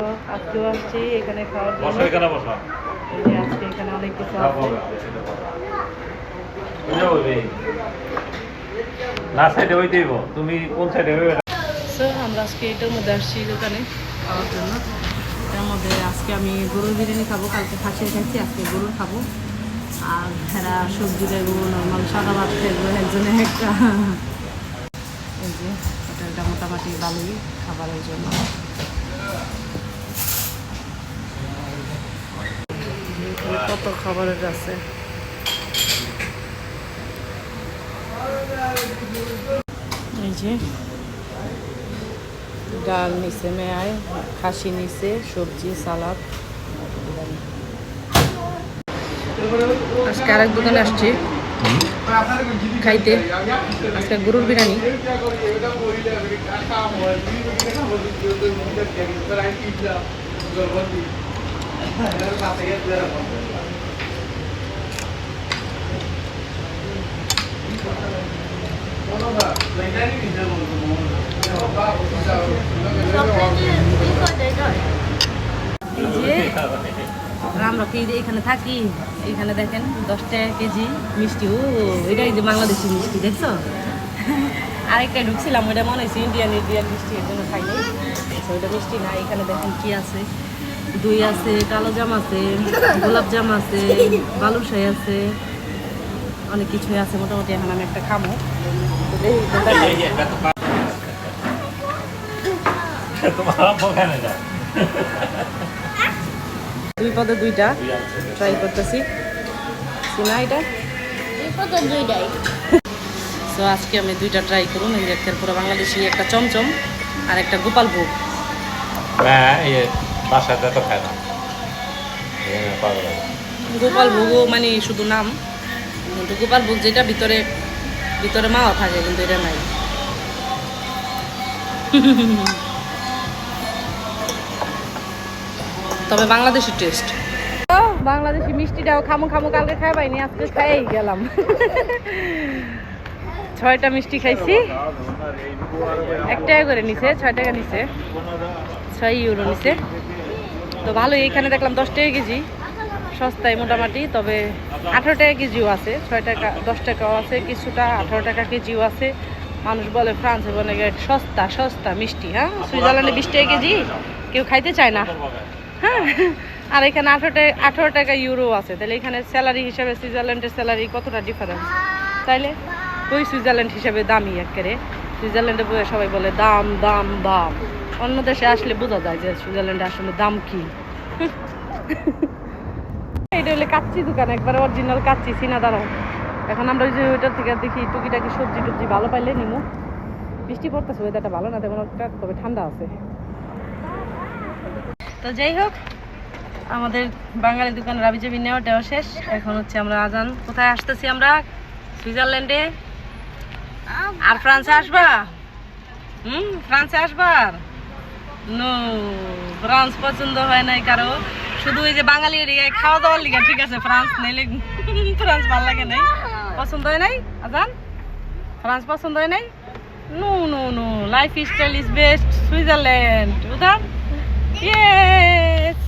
তো আজকেও আসছি এখানে খাওয়ার জন্য। আজকে এখানে অনেক কিছু আছে। না সাইডে ওই দিব তুমি কোন সাইডে হবে সো আমরা আজকে এটার মধ্যে আসছি দোকানে খাওয়ার জন্য। এটার মধ্যে আজকে আমি গরুর বিরিয়ানি খাব কালকে খাসির আজকে গরুর খাব। আর ভেড়া সবজি দেবো নর্মাল সাদা ভাত একজনে একটা। এই যে এটা মোটামুটি ভালোই খাবারের জন্য এখানে কত খাবারের আছে এই যে ডাল নিচে মেয়ায়, খাসি নিচে সবজি, সালাদ। আজকে আরেক দোকানে আসছি। খাইতে। আজকে গরুর বিরিয়ানি এই যে আমরা কি এখানে থাকি? এখানে দেখেন দশ টাকা কেজি মিষ্টি। ও এটাই যে বাংলাদেশি মিষ্টি দেখছ? আরেকটা ঢুকছিলাম ওইটা মনে হয়েছে ইন্ডিয়ান ইন্ডিয়ান মিষ্টি এর জন্য খাইনি। আচ্ছা, ওইটা মিষ্টি না এখানে দেখেন কি আছে? দই আছে কালো জাম আছে গোলাপ জাম আছে বালুশাই আছে অনেক কিছুই আছে মোটামুটি। এখন আমি একটা খামো। তো দুই পদে দুইটা ট্রাই করতেছি। সিনা এটা? সো আজকে আমি দুইটা ট্রাই করুন এই একটা পুরো বাংলাদেশি একটা চমচম আর একটা গোপাল ভোগ। হ্যাঁ বাসাতে তো খায় না। গোপাল ভোগও মানে শুধু নাম। কিন্তু গোপাল ভোগ যেটা ভিতরে ভিতরে মাও থাকে কিন্তু এটা নাই। তবে বাংলাদেশি টেস্ট বাংলাদেশি মিষ্টিটাও খামু খামু কালকে খাই পাইনি আজকে খাই গেলাম। ছয়টা মিষ্টি খাইছি। এক টাকা করে নিছে, ছয় টাকা নিছে। ছয় ইউরো নিছে। তো ভালো এখানে দেখলাম দশ টাকা কেজি। সস্তায় মোটামুটি, তবে আঠারো টাকা কেজিও আছে, ছয় টাকা, দশ টাকাও আছে, কিছুটা আঠারো টাকা কেজিও আছে। মানুষ বলে ফ্রান্সে বলে সস্তা সস্তা, মিষ্টি হ্যাঁ? সুইজারল্যান্ডে বিশ টাকা কেজি? কেউ খাইতে চায় না। হ্যাঁ? আর এখানে আঠারো টাকা আঠারো টাকা ইউরো আছে। তাহলে এখানে স্যালারি হিসাবে সুইজারল্যান্ডের স্যালারি কতটা ডিফারেন্স তাইলে ওই সুইজারল্যান্ড হিসাবে দামি একেবারে। সুইজারল্যান্ডে বলে সবাই বলে দাম দাম দাম। অন্য দেশে আসলে বোঝা যায় যে সুইজারল্যান্ডে আসলে দাম কি। এটা হলে কাচ্চি দোকান, একবার অরিজিনাল কাচ্চি চিনা এখন আমরা ওই যে ওইটার থেকে দেখি টুকিটাকি সবজি টুবজি ভালো পাইলে নিমু। বৃষ্টি পড়তেছে ওয়েদারটা ভালো না, তেমন একটা, তবে ঠান্ডা আছে। তো যাই হোক, আমাদের বাঙালি দোকান রাবিজাবি নেওয়া দেওয়া শেষ। এখন হচ্ছে আমরা আজান, কোথায় আসতেছি আমরা? সুইজারল্যান্ডে। আর ফ্রান্সে আসবা? হুম, ফ্রান্সে আসবার? নো ফ্রান্স পছন্দ হয় নাই কারও। শুধু ওই যে বাঙালি এরিয়ায় খাওয়া দাওয়ার লিগা ঠিক আছে, ফ্রান্স নাইলে ফ্রান্স ভালো লাগে নাই। পছন্দ হয় নাই, আজান? ফ্রান্স পছন্দ হয় নাই? No no no life style is best Switzerland উদান yes